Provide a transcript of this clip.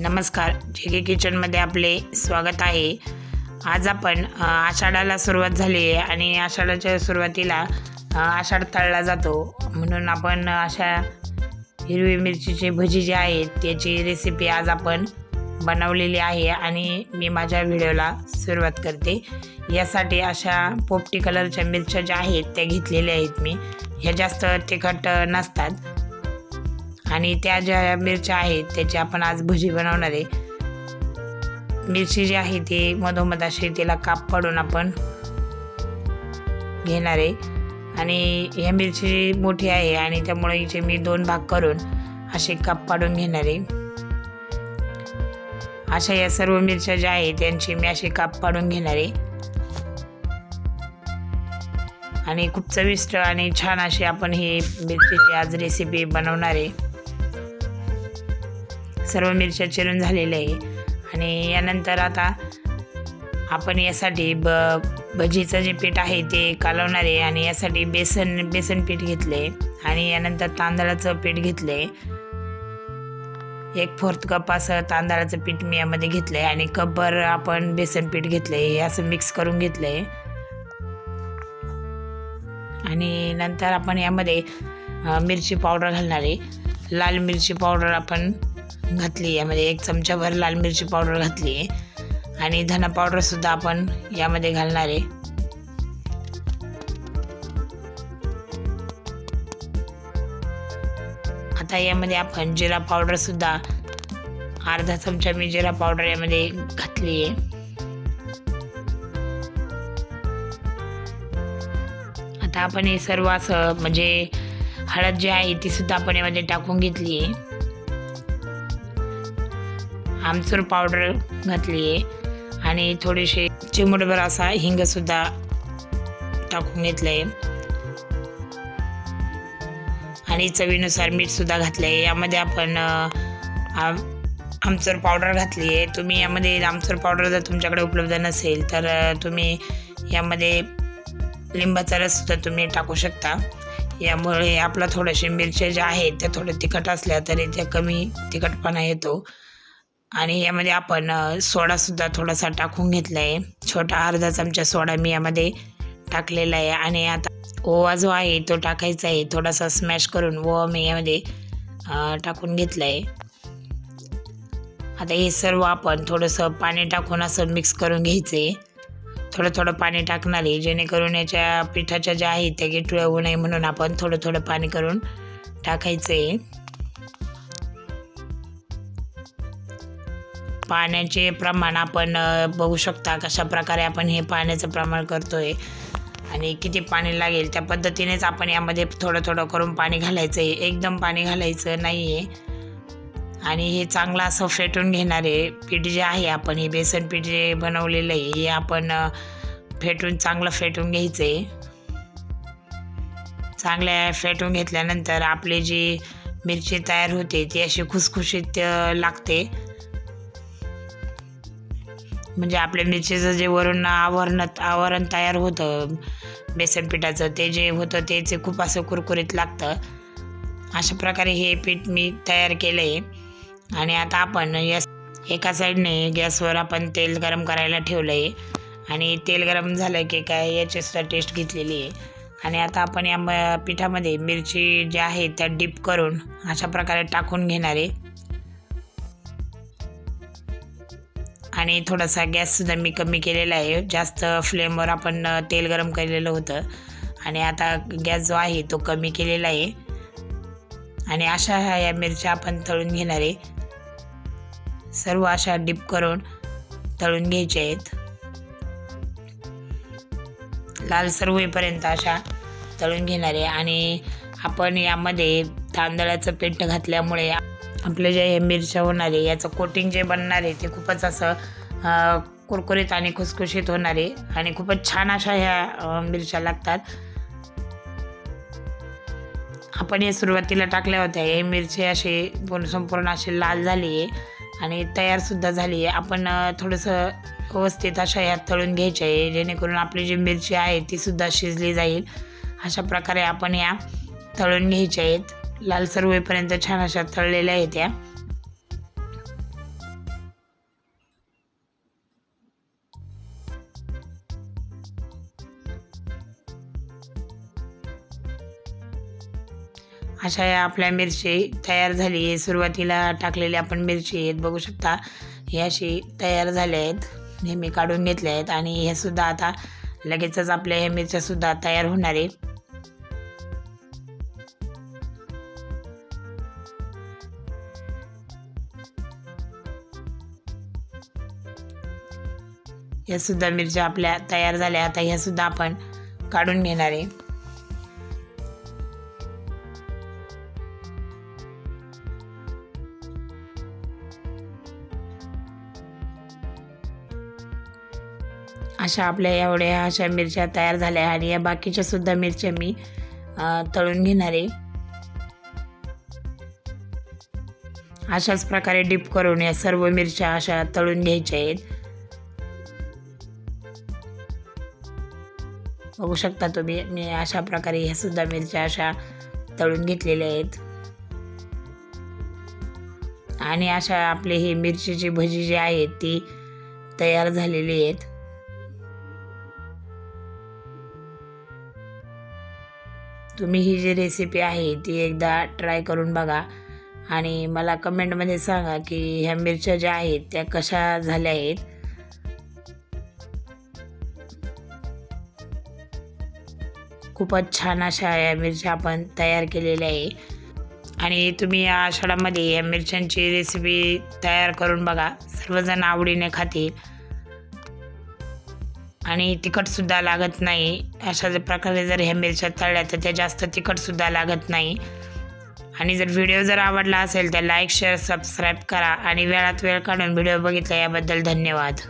नमस्कार. जे के किचनमध्ये आपले स्वागत आहे. आज आपण आषाढाला सुरुवात झाली आहे आणि आषाढाच्या सुरुवातीला आषाढ तळला जातो. म्हणून आपण अशा हिरवी मिरचीचे भजी जे आहेत त्याची रेसिपी आज आपण बनवलेली आहे आणि मी माझ्या व्हिडिओला सुरुवात करते. यासाठी अशा पोपटी कलरच्या मिरच्या ज्या आहेत त्या घेतलेल्या आहेत मी. ह्या जास्त तिखट नसतात. आणि त्या ज्या मिरच्या आहेत त्याची आपण आज भजी बनवणार आहे. मिरची जी आहे ती मधोमध अशी तिला काप पाडून आपण घेणार आहे. आणि ह्या मिरची मोठी आहे आणि त्यामुळे हिचे मी दोन भाग करून असे काप पाडून घेणार आहे. अशा या सर्व मिरच्या ज्या आहेत त्यांची मी असे काप पाडून घेणार आहे. आणि खूप चविष्ट आणि छान अशी आपण ही मिरचीची आज रेसिपी बनवणार आहे. सर्व मिरच्या चिरून झालेल्या आहे. आणि यानंतर आता आपण यासाठी ब भजीचं जे पीठ आहे ते कालवणार आहे. आणि यासाठी बेसन बेसन पीठ घेतले आणि यानंतर तांदळाचं पीठ घेतले एक फोर्थ कप असं तांदळाचं पीठ मी यामध्ये घेतलं आहे. आणि कपभर आपण बेसन पीठ घेतलं आहे. असं मिक्स करून घेतलं आहे. आणि नंतर आपण यामध्ये मिरची पावडर घालणार आहे. लाल मिरची पावडर आपण घातली यामध्ये एक चमचाभर लाल मिरची पावडर घातली आहे. आणि धना पावडरसुद्धा आपण यामध्ये घालणार आहे. आता यामध्ये आपण जिरा पावडरसुद्धा अर्धा चमचा मी जिरा पावडर यामध्ये घातली आहे. आता आपण हे सर्व असं म्हणजे हळद जी आहे ती सुद्धा आपण यामध्ये टाकून घेतली आहे. आमचूर पावडर घातली आहे. आणि थोडीशी चिमूटभर असा हिंगसुद्धा टाकून घेतलं आहे आणि चवीनुसार मीठसुद्धा घातलं आहे यामध्ये आपण आम- आमचूर पावडर घातली आहे. तुम्ही यामध्ये आमचूर पावडर जर तुमच्याकडे उपलब्ध नसेल तर तुम्ही यामध्ये लिंबाचा रससुद्धा तुम्ही टाकू शकता. यामुळे आपला थोडेसे मिरच्या ज्या आहेत त्या थोड्या तिखट असल्या तरी त्या कमी तिखटपणा येतो. आणि यामध्ये आपण सोडासुद्धा थोडासा टाकून घेतला आहे छोटा अर्धा चमचा सोडा मी यामध्ये टाकलेला आहे. आणि आता ओवा जो आहे तो टाकायचा आहे. थोडासा स्मॅश करून ओवा मी यामध्ये टाकून घेतला आहे आता हे सर्व आपण थोडंसं पाणी टाकून असं मिक्स करून घ्यायचं. आहे थोडं थोडं पाणी टाकणार आहे. जेणेकरून याच्या पिठाच्या ज्या आहेत त्या गेटुळ्या होऊ नये म्हणून आपण थोडं थोडं पाणी करून टाकायचं आहे पाण्याचे प्रमाण आपण बघू शकता कशा प्रकारे आपण हे पाण्याचं प्रमाण करतो आहे आणि किती पाणी लागेल त्या पद्धतीनेच आपण यामध्ये थोडं थोडं करून पाणी घालायचं आहे. एकदम पाणी घालायचं नाही आहे आणि हे चांगलं असं फेटून घेणार आहे. पीठ जे आहे आपण हे बेसन पीठ जे बनवलेलं आहे हे आपण फेटून चांगलं फेटून घ्यायचं आहे चांगल्या फेटून घेतल्यानंतर आपली जी मिरची तयार होते ती अशी खुसखुशीत लागते. म्हणजे आपल्या मिरचीचं जे वरून आवरण आवरण तयार होतं बेसन पिठाचं ते जे होतं त्याचे खूप असं कुरकुरीत लागतं. अशा प्रकारे हे पीठ मी तयार केलं आहे आणि आता आपण या एका साईडने गॅसवर आपण तेल गरम करायला ठेवलं आहे आणि तेल गरम झालं की काय याचीसुद्धा टेस्ट घेतलेली आहे. आणि आता आपण या म- पिठामध्ये मिरची ज्या आहे त्या डीप करून अशा प्रकारे टाकून घेणार आहे. आणि थोडासा गॅससुद्धा मी कमी केलेला आहे. जास्त फ्लेमवर आपण तेल गरम केलेलं होतं. आणि आता गॅस जो आहे तो कमी केलेला आहे. आणि अशा ह्या या मिरच्या आपण तळून घेणार आहे. सर्व अशा डिप करून तळून घ्यायच्या आहेत. लालसर होईपर्यंत अशा तळून घेणार आहे. आणि आपण यामध्ये तांदळाचं पीठ घातल्यामुळे आपले जे हे मिरच्या होणार आहे याचं कोटिंग जे बनणार आहे ते खूपच असं कुरकुरीत आणि खुसखुशीत होणार आहे आणि खूपच छान अशा ह्या मिरच्या लागतात. आपण हे सुरुवातीला टाकल्या होत्या हे मिरची अशी पूर्ण संपूर्ण अशी लाल झाली आहे आणि तयारसुद्धा झाली आहे. आपण थोडंसं व्यवस्थित अशा ह्यात तळून घ्यायच्या आहे जेणेकरून आपली जी मिरची आहे तीसुद्धा शिजली जाईल. अशा प्रकारे आपण या तळून घ्यायच्या आहेत. लालसर होईपर्यंत छान अशा तळलेल्या आहेत त्या अशा या आपल्या मिरची तयार झाली आहे. सुरुवातीला टाकलेल्या आपण मिरची आहेत. बघू शकता हे अशी तयार झाल्या आहेत. नेहमी काढून घेतल्या आहेत. आणि हे सुद्धा आता लगेचच आपल्या ह्या मिरच्यासुद्धा तयार होणार आहे. या सुद्धा मिरच्या आपल्या तयार झाल्या. आता ह्या सुद्धा आपण काढून घेणार आहे. अशा आपल्या एवढ्या अशा मिरच्या तयार झाल्या आणि या बाकीच्या सुद्धा मिरच्या मी तळून घेणार आहे. अशाच प्रकारे डिप करून या सर्व मिरच्या अशा तळून घ्यायच्या आहेत. बघू शकता तुम्ही. मी अशा प्रकारे ह्या सुद्धा मिरच्या अशा तळून घेतलेल्या आहेत. आणि अशा आपले हे मिरचीची भजी जी आहेत ती तयार झालेली आहेत. तुम्ही ही जी रेसिपी आहे ती एकदा ट्राय करून बघा. आणि मला कमेंटमध्ये सांगा की ह्या मिरच्या ज्या आहेत त्या कशा झाल्या आहेत? खूपच छान अशा या मिरच्या आपण तयार केलेल्या आहे. आणि तुम्ही या आषाढामध्ये या मिरच्यांची रेसिपी तयार करून बघा. सर्वजण आवडीने खातील. आणि तिखटसुद्धा लागत नाही. अशा जर प्रकारे जर ह्या मिरच्या तळल्या तर त्या जास्त तिखटसुद्धा लागत नाही. आणि जर व्हिडिओ जर आवडला असेल तर लाईक शेअर सबस्क्राईब करा. आणि वेळात वेळ काढून व्हिडिओ बघितला याबद्दल धन्यवाद.